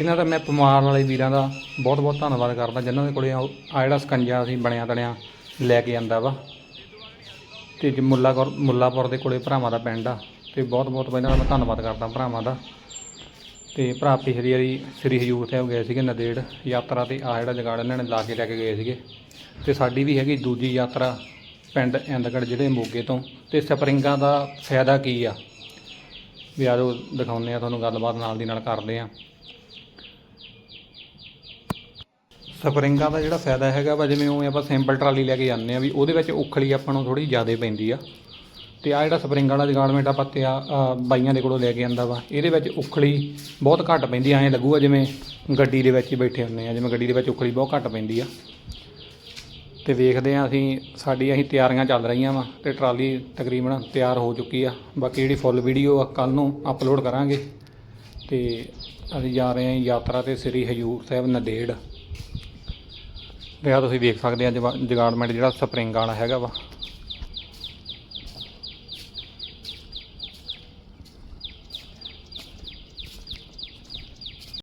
ਇਹਨਾਂ ਦਾ ਮੈਂ ਪਮਾਰ ਵਾਲੇ ਵੀਰਾਂ ਦਾ ਬਹੁਤ ਬਹੁਤ ਧੰਨਵਾਦ ਕਰਦਾ, ਜਿਨ੍ਹਾਂ ਦੇ ਕੋਲੇ ਆ ਆਹ ਜਿਹੜਾ ਸਕੰਜਾ ਅਸੀਂ ਬਣਿਆ ਤਣਿਆ ਲੈ ਕੇ ਆਂਦਾ ਵਾ। ਤੇ ਜੀ ਮੁੱਲਾਪੁਰ ਮੁੱਲਾਪੁਰ ਦੇ ਕੋਲੇ ਭਰਾਵਾਂ ਦਾ ਪਿੰਡ ਆ, ਤੇ ਬਹੁਤ ਬਹੁਤ ਇਹਨਾਂ ਦਾ ਮੈਂ ਧੰਨਵਾਦ ਕਰਦਾ ਭਰਾਵਾਂ ਦਾ। ਤੇ ਭਰਾ ਪਿਛਲੀ ਵਾਰੀ ਸ੍ਰੀ ਹਜੂਰ ਸਾਹਿਬ ਗਏ ਸੀਗੇ ਨਦੇੜ ਯਾਤਰਾ ਤੇ ਆ ਜਿਹੜਾ ਜਗਾੜ ਇਹਨਾਂ ਨੇ ਲਾ ਕੇ ਲੈ ਕੇ ਗਏ ਸੀਗੇ। ਤੇ ਸਾਡੀ ਵੀ ਹੈਗੀ ਦੂਜੀ ਯਾਤਰਾ ਪਿੰਡ ਇੰਦਗੜ ਜਿਹੜੇ ਮੋਗੇ ਤੋਂ। ਤੇ ਸਪਰਿੰਗਾਂ ਦਾ ਫਾਇਦਾ ਕੀ ਆ? ਵੀ ਆਜੋ ਦਿਖਾਉਂਦੇ ਆ, ਤੁਹਾਨੂੰ ਗੱਲਬਾਤ ਨਾਲ ਦੀ ਨਾਲ ਕਰਦੇ ਆ। ਸਪਰਿੰਗਾਂ ਦਾ ਜਿਹੜਾ ਫਾਇਦਾ ਹੈਗਾ ਵਾ, ਜਿਵੇਂ ਉਹ ਆਪਾਂ ਸਿੰਪਲ ਟਰਾਲੀ ਲੈ ਕੇ ਜਾਂਦੇ ਆ ਵੀ ਉਹਦੇ ਵਿੱਚ ਉਖਲੀ ਆਪਾਂ ਨੂੰ ਥੋੜੀ ਜ਼ਿਆਦਾ ਪੈਂਦੀ ਆ। ਤੇ ਆ ਜਿਹੜਾ ਸਪਰਿੰਗ ਵਾਲਾ ਜਗਾਰਡਮੈਂਟ ਆਪਾਂ ਤੇ ਆ ਬਾਈਆਂ ਦੇ ਕੋਲੋਂ ਲੈ ਕੇ ਆਂਦਾ ਵਾ, ਇਹਦੇ ਵਿੱਚ ਉਖਲੀ ਬਹੁਤ ਘੱਟ ਪੈਂਦੀ ਐਂ ਲੱਗੂਗਾ ਜਿਵੇਂ ਗੱਡੀ ਦੇ ਵਿੱਚ ਹੀ ਬੈਠੇ ਹੁੰਦੇ ਆ, ਜਿਵੇਂ ਗੱਡੀ ਦੇ ਵਿੱਚ ਉਖਲੀ ਬਹੁਤ ਘੱਟ ਪੈਂਦੀ ਆ। ਤੇ ਵੇਖਦੇ ਆ ਅਸੀਂ, ਸਾਡੀ ਅਸੀਂ ਤਿਆਰੀਆਂ ਚੱਲ ਰਹੀਆਂ ਵਾ ਤੇ ਟਰਾਲੀ ਤਕਰੀਬਨ ਤਿਆਰ ਹੋ ਚੁੱਕੀ ਆ। ਬਾਕੀ ਜਿਹੜੀ ਫੁੱਲ ਵੀਡੀਓ ਆ ਕੱਲ ਨੂੰ ਅਪਲੋਡ ਕਰਾਂਗੇ। ਤੇ ਅਸੀਂ ਜਾ ਰਹੇ ਹਾਂ ਯਾਤਰਾ ਤੇ ਸ੍ਰੀ ਹਜੂਰ ਸਾਹਿਬ ਨੰਦੇੜ। ਤੇ ਆ ਤੁਸੀਂ ਵੇਖ ਸਕਦੇ ਆ ਜਗਾਰਡਮੈਂਟ ਜਿਹੜਾ ਸਪਰਿੰਗ ਵਾਲਾ ਹੈਗਾ ਵਾ।